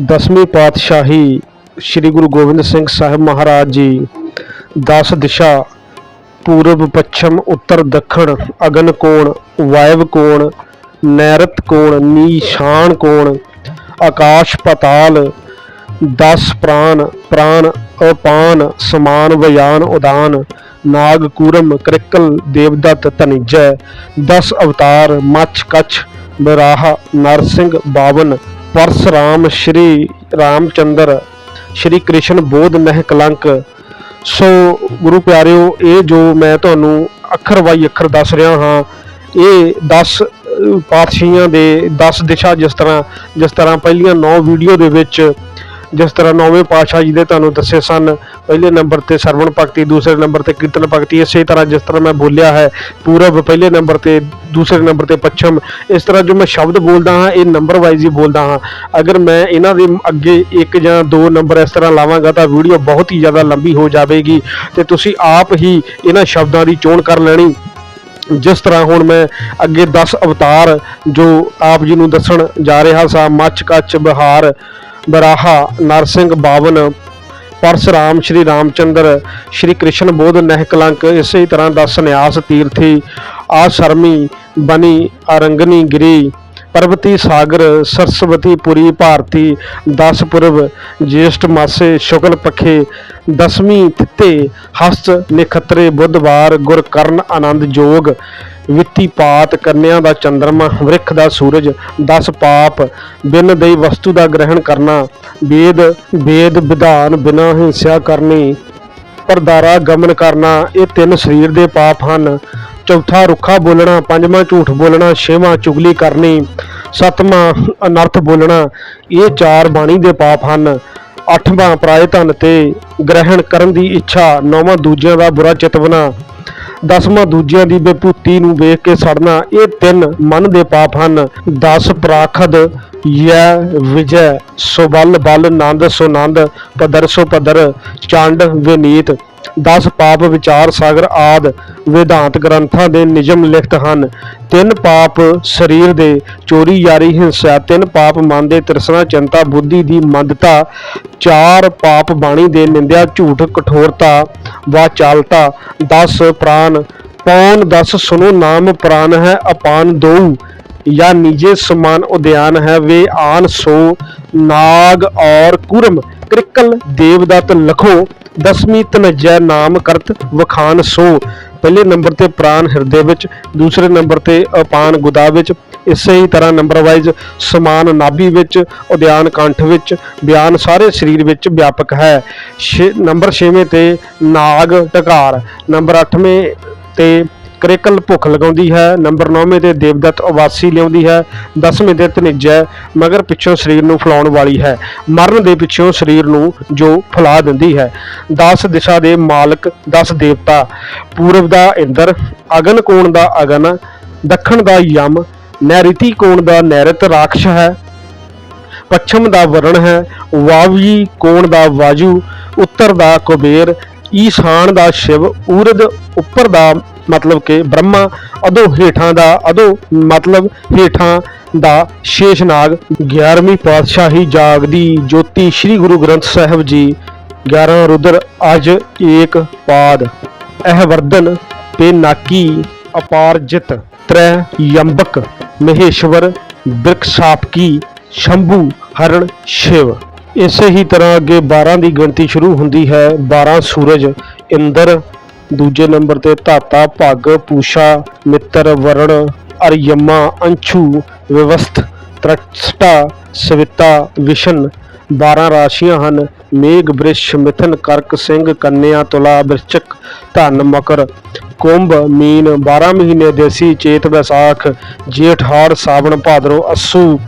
ਦਸਵੀਂ ਪਾਤਸ਼ਾਹੀ ਸ੍ਰੀ ਗੁਰੂ ਗੋਬਿੰਦ ਸਿੰਘ ਸਾਹਿਬ ਮਹਾਰਾਜ ਜੀ 10 ਦਿਸ਼ਾ, ਪੂਰਬ, ਪੱਛਮ, ਉੱਤਰ, ਦੱਖਣ, ਅਗਨ ਕੋਣ, ਵਾਇਵ ਕੋਣ, ਨੈਰਤ ਕੋਣ, ਨੀਸ਼ਾਨ ਕੋਣ, ਆਕਾਸ਼ ਪਤਾਲ 10 ਪ੍ਰਾਨ ਪ੍ਰਾਨ ਅਪਾਨ, ਸਮਾਨ ਵਿਆਨ ਉਦਾਨ, ਨਾਗ ਕੂਰਮ, ਕ੍ਰਿਕਲ, ਦੇਵਦੱਤ ਧਨਿਜੈ 10 ਅਵਤਾਰ ਮੱਛ ਕੱਛ ਬਰਾਹ ਨਰਸਿੰਘ, ਬਾਵਨ ਪਰਸਰਾਮ ਸ਼੍ਰੀ ਰਾਮਚੰਦਰ, ਸ਼੍ਰੀ ਕ੍ਰਿਸ਼ਨ ਬੋਧ ਨਹਿ ਕਲੰਕ। ਸੋ ਗੁਰੂ ਪਿਆਰਿਓ, ਇਹ ਜੋ ਮੈਂ ਤੁਹਾਨੂੰ ਅੱਖਰ ਬਾਈ ਅੱਖਰ ਦੱਸ ਰਿਹਾ ਹਾਂ, ਇਹ 10 ਪਾਤਸ਼ਾਹੀਆਂ ਦੇ 10 ਦਿਸ਼ਾ ਜਿਸ ਤਰ੍ਹਾਂ ਜਿਸ ਤਰ੍ਹਾਂ ਪਹਿਲੀਆਂ 9 ਵੀਡੀਓ ਦੇ ਵਿੱਚ ਜਿਸ ਤਰ੍ਹਾਂ ਨੌਵੇਂ ਪਾਤਸ਼ਾਹ ਜੀ ਦੇ ਤੁਹਾਨੂੰ ਦੱਸੇ ਸਨ, ਪਹਿਲੇ ਨੰਬਰ ਤੇ ਸਰਵਣ ਭਗਤੀ, ਦੂਸਰੇ ਨੰਬਰ ਤੇ ਕੀਰਤਨ ਭਗਤੀ, ਇਸੇ ਤਰ੍ਹਾਂ ਜਿਸ ਤਰ੍ਹਾਂ ਮੈਂ ਬੋਲਿਆ ਹੈ, ਪੂਰਬ ਪਹਿਲੇ ਨੰਬਰ ਤੇ, ਦੂਸਰੇ ਨੰਬਰ ਤੇ ਪੱਛਮ, ਇਸ ਤਰ੍ਹਾਂ ਜੋ ਮੈਂ ਸ਼ਬਦ ਬੋਲਦਾ ਹਾਂ, ਇਹ ਨੰਬਰ ਵਾਈਜ਼ ਹੀ ਬੋਲਦਾ ਹਾਂ। ਅਗਰ ਮੈਂ ਇਹਨਾਂ ਦੇ ਅੱਗੇ ਇੱਕ ਜਾਂ ਦੋ ਨੰਬਰ ਇਸ ਤਰ੍ਹਾਂ ਲਾਵਾਂਗਾ, ਤਾਂ ਵੀਡੀਓ ਬਹੁਤ ਹੀ ਜ਼ਿਆਦਾ ਲੰਬੀ ਹੋ ਜਾਵੇਗੀ ਤੇ ਤੁਸੀਂ ਆਪ ਹੀ ਇਹਨਾਂ ਸ਼ਬਦਾਂ ਦੀ ਚੋਣ ਕਰ ਲੈਣੀ। ਜਿਸ ਤਰ੍ਹਾਂ ਹੁਣ ਮੈਂ ਅੱਗੇ 10 ਅਵਤਾਰ ਜੋ ਆਪ ਜੀ ਨੂੰ ਦੱਸਣ ਜਾ ਰਿਹਾ ਸਾਂ, ਮੱਛ ਕੱਛ ਬਿਹਾਰ ਬਰਾਹਾ, ਨਰਸਿੰਘ ਬਾਵਨ, ਪਰਸਰਾਮ, ਸ਼੍ਰੀ ਰਾਮਚੰਦਰ, ਸ਼੍ਰੀ ਕ੍ਰਿਸ਼ਨ ਬੋਧ ਨਹਿਕਲੰਕ, ਇਸੇ ਤਰ੍ਹਾਂ ਦਾ ਸੰਨਿਆਸ ਤੀਰਥੀ, ਆਸਰਮੀ, ਬਨੀ, ਅਰੰਗਨੀ ਗਿਰੀ ਪਰਬਤੀ ਸਾਗਰ, ਸਰਸਵਤੀ ਪੁਰੀ, ਭਾਰਤੀ ਦਸ ਪੁਰਬ, ਜੇਸ਼ਟ ਮਾਸੇ, ਸ਼ੁਕਲ ਪਖੇ, ਦਸਵੀਂ ਤਿੱਤੇ, ਹਸਤ ਨਖਤਰੇ, ਬੁੱਧਵਾਰ ਗੁਰ ਕਰਨ ਆਨੰਦ ਜੋਗ, ਵਿੱਤੀ ਪਾਤ, ਕੰਨਿਆ ਦਾ ਚੰਦਰਮਾ, ਵ੍ਰਿਖ ਦਾ ਸੂਰਜ 10 ਪਾਪ, ਬਿਨ ਦੇਈ ਵਸਤੂ ਦਾ ਗ੍ਰਹਿਣ ਕਰਨਾ, ਵੇਦ ਵੇਦ ਵਿਧਾਨ ਬਿਨਾ ਹਿੰਸਿਆ ਕਰਨੀ, ਪਰਦਾਰਾ ਗਮਨ ਕਰਨਾ, ਇਹ ਤਿੰਨ ਸਰੀਰ ਦੇ ਪਾਪ ਹਨ। ਚੌਥਾ ਰੁੱਖਾ ਬੋਲਣਾ, ਪੰਜਵਾਂ ਝੂਠ ਬੋਲਣਾ, ਛੇਵਾਂ ਚੁਗਲੀ ਕਰਨੀ, ਸੱਤਵਾਂ ਅਨਰਥ ਬੋਲਣਾ, ਇਹ ਚਾਰ ਬਾਣੀ ਦੇ ਪਾਪ ਹਨ। ਅੱਠਵਾਂ ਪਰਾਏ ਧਨ ਤੇ ਗ੍ਰਹਿਣ ਕਰਨ ਦੀ ਇੱਛਾ, ਨੌਵਾਂ ਦੂਜਿਆਂ ਦਾ ਬੁਰਾ ਚਿਤਵਨਾ ਦਸਵਾਂ ਦੂਜਿਆਂ ਦੀ ਬੇਭੂਤੀ ਨੂੰ ਵੇਖ ਕੇ ਸੜਨਾ, ਇਹ ਤਿੰਨ ਮਨ ਦੇ ਪਾਪ ਹਨ। 10 ਪ੍ਰਾਖਦ, ਯੈ, ਵਿਜੈ, ਸੋ ਬਲ ਬਲ, ਨੰਦ ਸੁਨੰਦ ਪਦਰ ਸੋ ਪਦਰ ਚੰਡ, ਵਿਨੀਤ ਦਸ ਪਾਪ ਵਿਚਾਰ ਸਾਗਰ ਆਦ ਵਿਧਾਂਤ ਗ੍ਰੰਥਾਂ ਦੇ ਨਿਯਮ ਲਿਖਤ ਹਨ। ਤਿੰਨ ਪਾਪ ਸਰੀਰ ਦੇ ਚੋਰੀ ਯਾਰੀ ਹਿੰਸਾ, ਤਿੰਨ ਪਾਪ ਮਨ ਦੇ ਤ੍ਰਿਸ਼ਨਾ ਚਿੰਤਾ, ਬੁੱਧੀ ਦੀ ਮੰਦਤਾ, ਚਾਰ ਪਾਪ ਬਾਣੀ ਦੇ ਨਿੰਦਿਆ, ਝੂਠ, ਕਠੋਰਤਾ ਵਾ ਚਾਲਤਾ ਦਸ ਪ੍ਰਾਨ ਪਾਉਣ ਦਸ ਸੁਨੋ ਨਾਮ ਪ੍ਰਾਨ ਹੈ, ਅਪਾਨ ਦੋ ਜਾਂ ਨੀਜੇ ਸਮਾਨ ਉਦਿਆਨ ਹੈ, ਵੇ ਆਨ ਸੋ, ਨਾਗ ਔਰ ਕੁਰਮ। ਕ੍ਰਿਕਲ, ਦੇਵਦਤ ਲਖੋ, ਦਸਵੀਂ ਤਨਜੈ ਨਾਮ ਕਰਤ ਵਖਾਨ ਸੋ। ਪਹਿਲੇ ਨੰਬਰ ਤੇ ਪ੍ਰਾਨ ਹਿਰਦੇ ਵਿੱਚ, ਦੂਸਰੇ ਨੰਬਰ ਤੇ ਅਪਾਨ ਗੁਦਾ ਵਿੱਚ, ਇਸੇ ਹੀ ਤਰ੍ਹਾਂ ਨੰਬਰ ਵਾਈਜ਼ ਸਮਾਨ ਨਾਭੀ ਵਿੱਚ, ਉਦਿਆਨ ਕੰਠ ਵਿੱਚ, ਬਿਆਨ ਸਾਰੇ ਸਰੀਰ ਵਿੱਚ ਵਿਆਪਕ ਹੈ। ਨੰਬਰ 6ਵੇਂ ਤੇ ਨਾਗ ਟਕਾਰ ਨੰਬਰ 8ਵੇਂ ਤੇ ਕਰੇਕਲ ਭੁੱਖ ਲਗਾਉਂਦੀ ਹੈ, ਨੰਬਰ 9ਵੇਂ ਤੇ ਦੇਵਦੱਤ ਉਵਾਸੀ ਲਿਆਉਂਦੀ ਹੈ 10ਵੇਂ ਤੇ ਤਨਿਜੈ ਮਗਰ ਪਿੱਛੋਂ ਸਰੀਰ ਨੂੰ ਫਲਾਉਣ ਵਾਲੀ ਹੈ, ਮਰਨ ਦੇ ਪਿੱਛੋਂ ਸਰੀਰ ਨੂੰ ਜੋ ਫਲਾ ਦਿੰਦੀ ਹੈ। 10 ਦਿਸ਼ਾ ਦੇ ਮਾਲਕ 10 ਦੇਵਤਾ, ਪੂਰਬ ਦਾ ਇੰਦਰ, ਅਗਨ ਕੋਣ ਦਾ ਅਗਨ, ਦੱਖਣ ਦਾ ਯਮ, ਨੈਰਿਤੀ ਕੋਣ ਦਾ ਨੈਰਤ ਰਾਖਸ਼ ਹੈ, ਪੱਛਮ ਦਾ ਵਰਣ ਹੈ ਵਾਵੀ ਕੋਣ ਦਾ ਵਾਜੂ, ਉੱਤਰ ਦਾ ਕੁਬੇਰ ਈਸ਼ਾਨ ਦਾ ਸ਼ਿਵ, ਊਰਦ ਉੱਪਰ ਦਾ ਮਤਲਬ ਕਿ ਬ੍ਰਹਮਾ, ਅਦੋ ਹੇਠਾਂ ਦਾ, ਅਦੋ ਮਤਲਬ ਹੇਠਾਂ ਦਾ ਸ਼ੇਸ਼ਨਾਗ 11ਵੀਂ ਪਾਤਸ਼ਾਹੀ ਜਾਗਦੀ ਜੋਤੀ ਸ੍ਰੀ ਗੁਰੂ ਗ੍ਰੰਥ ਸਾਹਿਬ ਜੀ 11 ਰੁਦਰ ਅਜ ਏਕ ਪਾਦ ਇਹ ਵਰਦਨ ਤੇ ਨਾਕੀ ਅਪਾਰਜਿਤ ਤ੍ਰੈ ਯੰਬਕ, ਮਹੇਸ਼ਵਰ ਬਿਰਕਸ਼ਾਪਕੀ ਸ਼ੰਭੂ ਹਰਣ ਸ਼ਿਵ। ਇਸੇ ਹੀ ਤਰ੍ਹਾਂ ਅੱਗੇ 12 ਦੀ ਗਿਣਤੀ ਸ਼ੁਰੂ ਹੁੰਦੀ ਹੈ। 12 ਸੂਰਜ, ਇੰਦਰ, ਦੂਜੇ ਨੰਬਰ ਤੇ ਧਾਤਾ, ਭੱਗ ਪੂਸ਼ਾ ਮਿੱਤਰ, ਵਰਣ, ਅਰਯਮਾ, ਅੰਸ਼ੂ, ਵਿਵਸਥ, ਤ੍ਰਸ਼ਟਾ, ਸਵਿਤਾ, ਵਿਸ਼ਨ 12 ਰਾਸ਼ੀਆਂ ਹਨ। ਮੇਘ ਬ੍ਰਿਸ਼, ਮਿਥਨ ਕਰਕ ਸਿੰਘ, ਕੰਨਿਆ, ਤੁਲਾ, ਬਿਰਚਕ, ਧਨ, ਮਕਰ, ਕੁੰਭ, ਮੀਨ 12 ਮਹੀਨੇ ਦੇਸੀ, ਚੇਤ ਵਿਸਾਖ, ਜੇਠ ਹਾੜ, ਸਾਵਣ, ਭਾਦਰੋਂ, ਅਸੂ,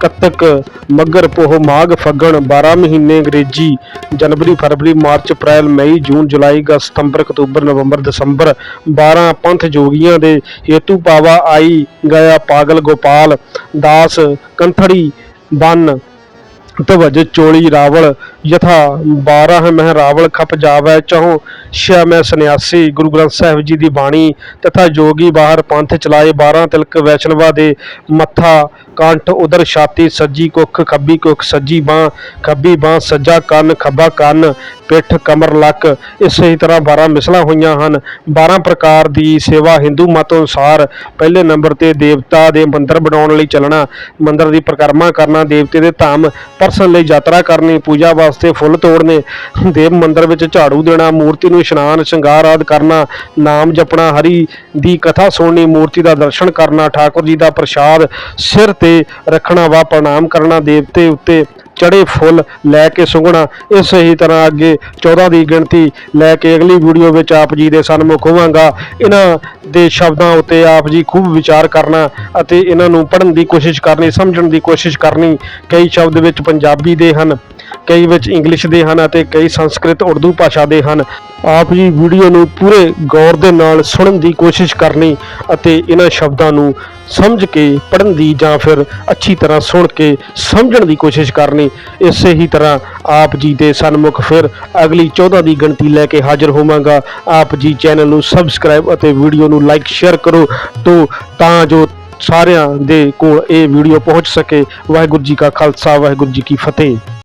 ਕੱਤਕ, ਮੱਗਰ, ਪੋਹ, ਮਾਘ, ਫੱਗਣ 12 ਮਹੀਨੇ ਅੰਗਰੇਜ਼ੀ, ਜਨਵਰੀ, ਫਰਵਰੀ, ਮਾਰਚ, ਅਪ੍ਰੈਲ, ਮਈ, ਜੂਨ, ਜੁਲਾਈ, ਅਗਸਤ, ਸਤੰਬਰ, ਅਕਤੂਬਰ, ਨਵੰਬਰ, ਦਸੰਬਰ 12 ਪੰਥ ਜੋਗੀਆਂ ਦੇ ਹੇਤੂ ਪਾਵਾ ਆਈ ਗਿਆ ਪਾਗਲ ਗੋਪਾਲ, ਦਾਸ ਕੰਥੜੀ ਬੰਨ ਧਵਜ ਚੋਲੀ ਰਾਵਲ, ਯਥਾ 12 ਮਹਿ ਰਾਵਲ, ਖਪ ਜਾਵੈ ਚਹੁ, ਛਿਆ ਮੈਂ ਸੰਨਿਆਸੀ, ਗੁਰੂ ਗ੍ਰੰਥ ਸਾਹਿਬ ਜੀ ਦੀ ਬਾਣੀ, ਤਥਾ ਜੋਗੀ ਬਾਹਰ ਪੰਥ ਚਲਾਏ 12 ਤਿਲਕ ਵੈਸ਼ਨਵਾ ਦੇ ਮੱਥਾ, ਕੰਠ ਉਦਰ ਛਾਤੀ, ਸੱਜੀ ਕੁੱਖ, ਖੱਬੀ ਕੁੱਖ, ਸੱਜੀ ਬਾਹ, ਖੱਬੀ ਬਾਹ, ਸੱਜਾ ਕੰਨ, ਖੱਬਾ ਕੰਨ, ਪਿੱਠ, ਕਮਰ, ਲੱਕ, ਇਸੇ ਤਰ੍ਹਾਂ 12 ਮਿਸਲਾਂ ਹੋਈਆਂ ਹਨ। 12 ਪ੍ਰਕਾਰ ਦੀ ਸੇਵਾ ਹਿੰਦੂ ਮਤ ਅਨੁਸਾਰ ਪਹਿਲੇ ਨੰਬਰ ਤੇ ਦੇਵਤਾ ਦੇ ਮੰਦਰ ਬਣਾਉਣ ਲਈ ਚੱਲਣਾ, ਮੰਦਰ ਦੀ ਪ੍ਰਕਰਮਾ ਕਰਨਾ, ਦੇਵਤੇ ਦੇ ਧਾਮ ਪਰਸਨ ਲਈ ਯਾਤਰਾ ਕਰਨੀ, ਪੂਜਾ ਵਾਸਤੇ ਫੁੱਲ ਤੋੜਨੇ, ਦੇਵ ਮੰਦਰ ਵਿੱਚ ਝਾੜੂ ਦੇਣਾ, ਮੂਰਤੀ ਨੂੰ ਇਸ਼ਨਾਨ, ਸ਼ਿੰਗਾਰ ਆਦਿ ਕਰਨਾ, ਨਾਮ ਜਪਣਾ, ਹਰੀ ਦੀ ਕਥਾ ਸੁਣਨੀ, ਮੂਰਤੀ ਦਾ ਦਰਸ਼ਨ ਕਰਨਾ, ਠਾਕੁਰ ਜੀ ਦਾ ਪ੍ਰਸ਼ਾਦ ਸਿਰ ਤੇ ਰੱਖਣਾ ਵਾ, ਪ੍ਰਣਾਮ ਕਰਨਾ, ਦੇਵਤੇ ਉੱਤੇ ਚੜੇ ਫੁੱਲ ਲੈ ਕੇ ਸੁੰਘਣਾ ਇਸੇ ਹੀ ਤਰ੍ਹਾਂ ਅੱਗੇ 14 ਦੀ ਗਿਣਤੀ ਲੈ ਕੇ ਅਗਲੀ ਵੀਡੀਓ ਵਿੱਚ ਆਪ ਜੀ ਦੇ ਸਨਮੁਖ ਹੋਵਾਂਗਾ। ਇਹਨਾਂ ਦੇ ਸ਼ਬਦਾਂ ਉੱਤੇ ਆਪ ਜੀ ਖੂਬ ਵਿਚਾਰ ਕਰਨਾ ਅਤੇ ਇਹਨਾਂ ਨੂੰ ਪੜ੍ਹਨ ਦੀ ਕੋਸ਼ਿਸ਼ ਕਰਨੀ, ਸਮਝਣ ਦੀ ਕੋਸ਼ਿਸ਼ ਕਰਨੀ। ਕਈ ਸ਼ਬਦ ਵਿੱਚ ਪੰਜਾਬੀ ਦੇ ਹਨ। ਕਈ ਵਿੱਚ ਇੰਗਲਿਸ਼ ਦੇ ਹਨ ਅਤੇ ਕਈ ਸੰਸਕ੍ਰਿਤ ਉਰਦੂ ਭਾਸ਼ਾ ਦੇ ਹਨ। ਆਪ ਜੀ ਵੀਡੀਓ ਨੂੰ ਪੂਰੇ ਗੌਰ ਦੇ ਨਾਲ ਸੁਣਨ ਦੀ ਕੋਸ਼ਿਸ਼ ਕਰਨੀ ਅਤੇ ਇਹਨਾਂ ਸ਼ਬਦਾਂ ਨੂੰ ਸਮਝ ਕੇ ਪੜ੍ਹਨ ਦੀ ਜਾਂ ਫਿਰ ਅੱਛੀ ਤਰ੍ਹਾਂ ਸੁਣ ਕੇ ਸਮਝਣ ਦੀ ਕੋਸ਼ਿਸ਼ ਕਰਨੀ, ਇਸੇ ਹੀ ਤਰ੍ਹਾਂ ਆਪ ਜੀ ਦੇ ਸਨਮੁਖ ਫਿਰ ਅਗਲੀ 14 ਦੀ ਗਿਣਤੀ ਲੈ ਕੇ ਹਾਜ਼ਰ ਹੋਵਾਂਗਾ। ਆਪ ਜੀ ਚੈਨਲ ਨੂੰ ਸਬਸਕ੍ਰਾਈਬ ਅਤੇ ਵੀਡੀਓ ਨੂੰ ਲਾਈਕ, ਸ਼ੇਅਰ ਕਰੋ ਤੋਂ ਤਾਂ ਜੋ ਸਾਰਿਆਂ ਦੇ ਕੋਲ ਇਹ ਵੀਡੀਓ ਪਹੁੰਚ ਸਕੇ। ਵਾਹਿਗੁਰੂ ਜੀ ਕਾ ਖਾਲਸਾ, ਵਾਹਿਗੁਰੂ ਜੀ ਕੀ ਫਤਿਹ।